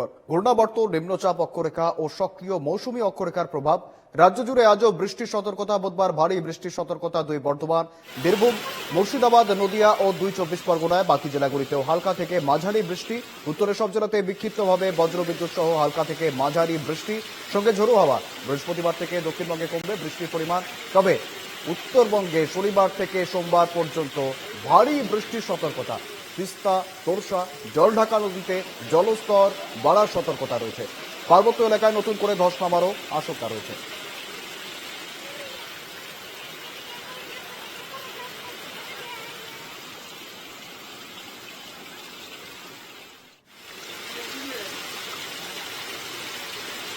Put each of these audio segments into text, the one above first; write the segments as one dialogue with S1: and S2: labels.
S1: পর। ঘূর্ণাবর্ত, নিম্নচাপ অক্ষরেখা ও সক্রিয় মৌসুমী অক্ষরেখার প্রভাব। রাজ্য জুড়ে আজও বৃষ্টির সতর্কতা, বুধবার ভারী বৃষ্টির সতর্কতা, দুই বর্ধমান, বীরভূম, মুর্শিদাবাদ, নদিয়া ও দুই চব্বিশ পরগনায় বাকি জেলাগুলিতেও হালকা থেকে মাঝারি বৃষ্টি। উত্তরের সব জেলাতে বিক্ষিপ্তভাবে বজ্রবিদ্যুৎ সহ হালকা থেকে মাঝারি বৃষ্টি। সঙ্গে ঝোড়ো হাওয়া। বৃহস্পতিবার থেকে দক্ষিণবঙ্গে কমবে বৃষ্টির পরিমাণ। তবে উত্তরবঙ্গে শনিবার থেকে সোমবার পর্যন্ত ভারী বৃষ্টির সতর্কতা। তিস্তা তোরসা জলঢাকা নদীতে জলস্তর বাড়ার সতর্কতা রয়েছে। পার্বত্য এলাকায় নতুন করে ধস নামারও আশঙ্কা রয়েছে।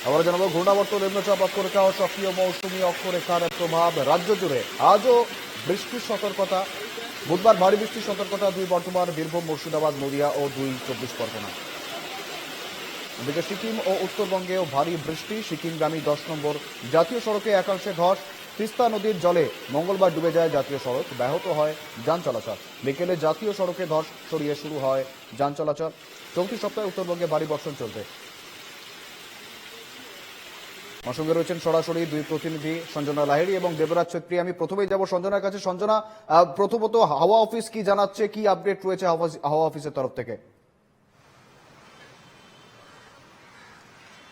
S1: আবার জানাব, ঘূর্ণাবর্ত নিম্নচাপ অক্ষরেখা ও সক্রিয় মৌসুমী অক্ষরেখার প্রভাব রাজ্য জুড়ে। আজও বৃষ্টির সতর্কতা বুধবার ভারী বৃষ্টির সতর্কতা দুই বর্ধমান, বীরভূম, মুর্শিদাবাদ, নদিয়া ও দুই চব্বিশ পরগনা। এদিকে সিকিম ও উত্তরবঙ্গেও ভারী বৃষ্টি। সিকিমগামী দশ নম্বর জাতীয় সড়কে একাংশে ধস তিস্তা নদীর জলে মঙ্গলবার ডুবে যায় জাতীয় সড়ক। ব্যাহত হয় যান চলাচল। বিকেলে জাতীয় সড়কে ধস সরিয়ে শুরু হয় যান চলাচল। চলতি সপ্তাহে উত্তরবঙ্গে ভারী বর্ষণ চলবে। আমার সঙ্গে রয়েছেন সরাসরি দুই প্রতিনিধি সঞ্জনা লাহিড়ি এবং দেবরাজ ছেত্রী। আমি প্রথমেই যাব সঞ্জনার কাছে। সঞ্জনা প্রথমত হাওয়া অফিস কি জানাচ্ছে? কি আপডেট রয়েছে হাওয়া- হাওয়া অফিসের তরফ থেকে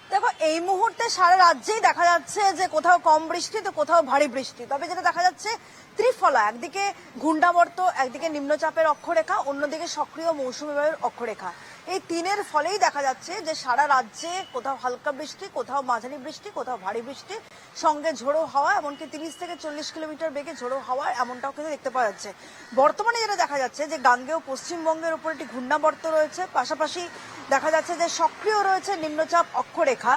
S2: দেখো এই মুহূর্তে সারা রাজ্যেই দেখা যাচ্ছে যে কোথাও কম বৃষ্টি, তো কোথাও ভারী বৃষ্টি। তবে যেটা দেখা যাচ্ছে, ত্রিফলা, একদিকে ঘূর্ণাবর্ত, একদিকে নিম্নচাপের অক্ষরেখা, অন্যদিকে সক্রিয় মৌসুমী বায়ুর অক্ষরেখা। এই তিনের ফলেই দেখা যাচ্ছে যে সারা রাজ্যে কোথাও হালকা বৃষ্টি, কোথাও মাঝারি বৃষ্টি, কোথাও ভারী বৃষ্টি, সঙ্গে ঝোড়ো হাওয়া, এমনকি তিরিশ থেকে চল্লিশ কিলোমিটার বেগে ঝোড়ো হাওয়া এমনটাও কিন্তু দেখতে পাওয়া যাচ্ছে। বর্তমানে যেটা দেখা যাচ্ছে যে গাঙ্গেয় পশ্চিমবঙ্গের উপর একটি ঘূর্ণাবর্ত রয়েছে, পাশাপাশি দেখা যাচ্ছে যে সক্রিয় রয়েছে নিম্নচাপ অক্ষরেখা।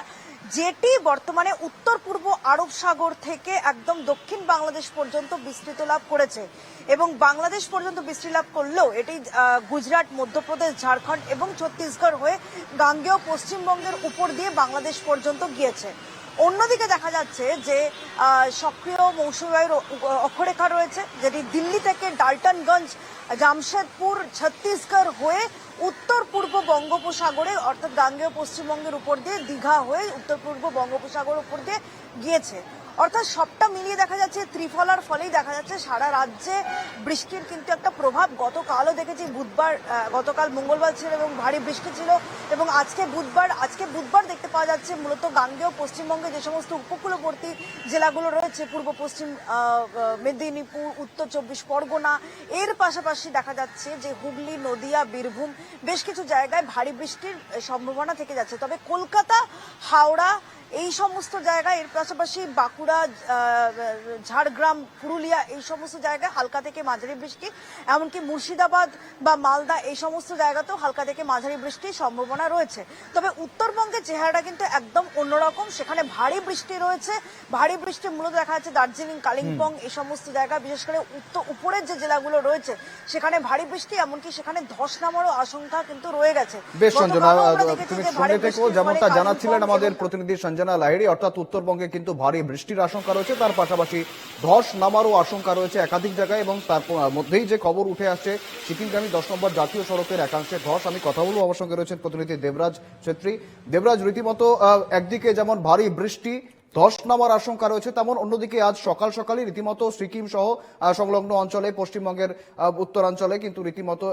S2: যেটি বর্তমানে উত্তর পূর্ব আরব সাগর থেকে একদম দক্ষিণ বাংলাদেশ পর্যন্ত বিস্তৃত লাভ করেছে এবং বাংলাদেশ পর্যন্ত বৃষ্টি লাভ করলেও এটি গুজরাট, মধ্যপ্রদেশ, ঝাড়খণ্ড এবং ছত্তিশগড় হয়ে গাঙ্গেয় পশ্চিমবঙ্গের উপর দিয়ে বাংলাদেশ পর্যন্ত গিয়েছে। অন্যদিকে দেখা যাচ্ছে যে সক্রিয় মৌসুমী বায়ুর অক্ষরেখা রয়েছে, যেটি দিল্লি থেকে ডাল্টনগঞ্জ, জামশেদপুর, ছত্তিশগড় হয়ে উত্তর পূর্ব বঙ্গোপসাগরে, অর্থাৎ গাঙ্গেয় পশ্চিমবঙ্গের উপর দিয়ে দীঘা হয়ে উত্তর পূর্ব বঙ্গোপসাগর উপর দিয়ে গিয়েছে। অর্থাৎ সবটা মিলিয়ে দেখা যাচ্ছে ত্রিফলার ফলেই দেখা যাচ্ছে। সারা রাজ্যে বৃষ্টির কিন্তু একটা প্রভাব। গতকালও দেখেছি, বুধবার গতকাল মঙ্গলবার ছিল এবং ভারী বৃষ্টি ছিল। এবং আজকে বুধবার আজকে বুধবার দেখতে পাওয়া যাচ্ছে মূলত গাঙ্গেয় পশ্চিমবঙ্গে যে সমস্ত উপকূলবর্তী জেলাগুলো রয়েছে, পূর্ব, পশ্চিম মেদিনীপুর, উত্তর চব্বিশ পরগনা, এর পাশাপাশি দেখা যাচ্ছে যে হুগলি, নদিয়া, বীরভূম বেশ কিছু জায়গায় ভারী বৃষ্টির সম্ভাবনা থেকে যাচ্ছে। তবে কলকাতা, হাওড়া, এই সমস্ত জায়গায় এর পাশাপাশি বাঁকুড়া আহ, ঝাড়গ্রাম পুরুলিয়া এই সমস্ত জায়গায় হালকা থেকে মাঝারি বৃষ্টি এমনকি মুর্শিদাবাদ বা মালদা এই সমস্ত জায়গাতেও হালকা থেকে মাঝারি বৃষ্টির সম্ভাবনা রয়েছে। তবে উত্তরবঙ্গের চেহারাটা কিন্তু একদম অন্যরকম সেখানে ভারী বৃষ্টি রয়েছে। ভারী বৃষ্টি মূলত দেখা যাচ্ছে দার্জিলিং কালিম্পং এই সমস্ত জায়গা বিশেষ করে উত্তর উপরের যে জেলাগুলো রয়েছে সেখানে ভারী বৃষ্টি এমনকি সেখানে ধস নামারও আশঙ্কা কিন্তু রয়ে গেছে।
S1: বেশ সঞ্জনা তুমি থেকো যেমনটা জানাচ্ছিলেন আমাদের প্রতিনিধি সঞ্জনা লাহিড়ি অর্থাৎ উত্তরবঙ্গে কিন্তু ভারী বৃষ্টির আশঙ্কা রয়েছে, তার পাশাপাশি ধস নামারও আশঙ্কা রয়েছে একাধিক জায়গায় এবং তার মধ্যেই যে খবর উঠে আসছে, সিকিমগামী দশ নম্বর জাতীয় সড়কের একাংশে ধস। আমি কথা বলব, আমার সঙ্গে রয়েছেন প্রতিনিধি দেবরাজ ছেত্রী। দেবরাজ, রীতিমতো একদিকে যেমন ভারী বৃষ্টি, ধস নামার আশঙ্কা রয়েছে, তেমন অন্যদিকে আজ সকাল সকালই রীতিমতো সিকিম সহ সংলগ্ন অঞ্চলে, পশ্চিমবঙ্গের উত্তরাঞ্চলে কিন্তু রীতিমতো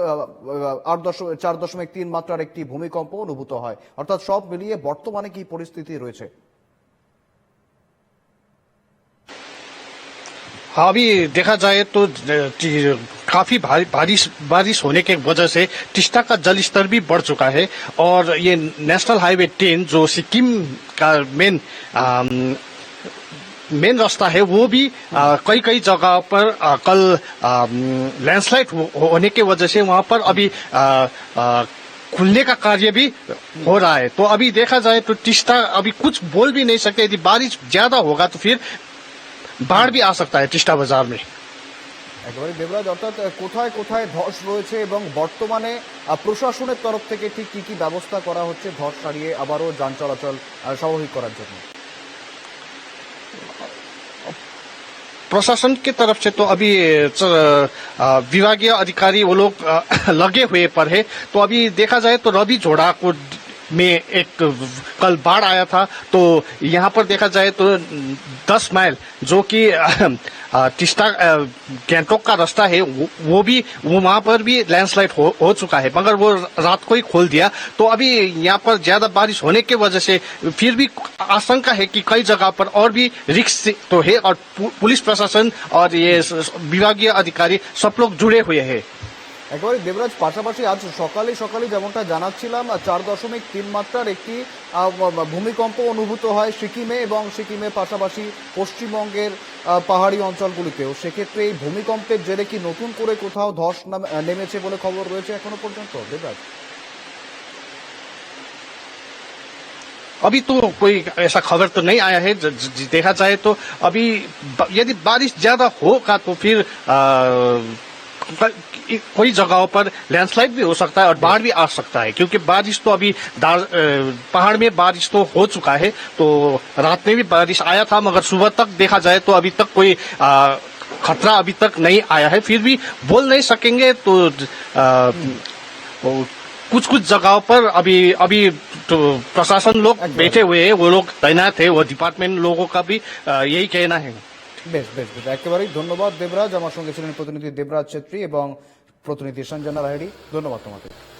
S1: আট দশ, চার দশমিক তিন মাত্রার একটি ভূমিকম্প অনুভূত হয়। অর্থাৎ সব মিলিয়ে বর্তমানে কি পরিস্থিতি রয়েছে?
S3: अभी देखा जाए तो काफ़ी भारी बारिश बारिश होने के वजह से टिस्टा का जल स्तर भी बढ़ चुका है और ये नेशनल हाईवे टेन जो सिक्किम का मेन मेन रास्ता है वो भी आ, कई कई जगह पर आ, कल लैंडस्लाइड होने के वजह से वहाँ पर अभी आ, आ, खुलने का कार्य भी हो रहा है। तो अभी देखा जाए तो टिस्टा अभी कुछ बोल भी नहीं सकते। यदि बारिश ज़्यादा होगा तो फिर बाढ़ भी आ सकता है टिस्टा बाजार में
S1: একেবারে দেবরাজ অর্থাৎ আহ, কোথায় কোথায় ধস রয়েছে এবং বর্তমানে আহ, প্রশাসনের তরফ থেকে ঠিক কি কি ব্যবস্থা করা হচ্ছে ধস সারিয়ে আবারও যান চলাচল আহ, স্বাভাবিক করার জন্য
S3: प्रशासन की तरफ से तो अभी च- आ, विभागीय अधिकारी वो लोग आ, लगे हुए पर है तो अभी देखा जाए तो रवि जोड़ा को में एक कल बाढ़ आया था तो यहाँ पर देखा जाए तो 10 माइल जो कि टिस्टा गैंगटोक का रास्ता है वो, वो भी वो वहाँ पर भी लैंडस्लाइड हो, हो चुका है मगर वो रात को ही खोल दिया। तो अभी यहाँ पर ज़्यादा बारिश होने की वजह से फिर भी आशंका है कि कई जगह पर और भी रिक्स तो है और पुलिस प्रशासन और ये विभागीय अधिकारी सब लोग जुड़े हुए हैं।
S1: একেবারে দেবরাজ পাশাপাশি আজ সকালে সকালে যেমনটা জানাচ্ছিলাম চার দশমিক তিন মাত্রার একটি আহ, ব- ভূমিকম্প অনুভূত হয় সিকিমে এবং সিকিমের পাশাপাশি পশ্চিমবঙ্গের আহ, পাহাড়ি অঞ্চলগুলিতেও সেক্ষেত্রে এই ভূমিকম্পের জেরে কি নতুন করে কোথাও ধস নাম- আহ, নেমেছে বলে খবর রয়েছে এখনো পর্যন্ত দেবরাজ
S3: अभी तो कोई ऐसा खबर तो नहीं आया है ज- ज- देखा जाए तो अभी ब- यदि बारिश ज्यादा होगा तो फिर आ, क- कोई जगहों पर लैंडस्लाइड भी हो सकता है और बाढ़ भी आ सकता है क्योंकि बारिश तो अभी पहाड़ में बारिश तो हो चुका है तो रात में भी बारिश आया था मगर सुबह तक देखा जाए तो अभी तक कोई आ, खतरा अभी तक नहीं आया है फिर भी बोल नहीं सकेंगे तो आ, कुछ कुछ जगहों पर अभी अभी तो प्रशासन लोग। बैठे हुए हैं वो लोग तैनात है वो डिपार्टमेंट लोगों का भी यही कहना है
S1: বেশ বেশ বেশ। একেবারেই ধন্যবাদ দেবরাজ। আমার সঙ্গে ছিলেন প্রতিনিধি দেবরাজ ছেত্রী এবং প্রতিনিধি সঞ্জনা রাহেড়ি। ধন্যবাদ তোমাকে।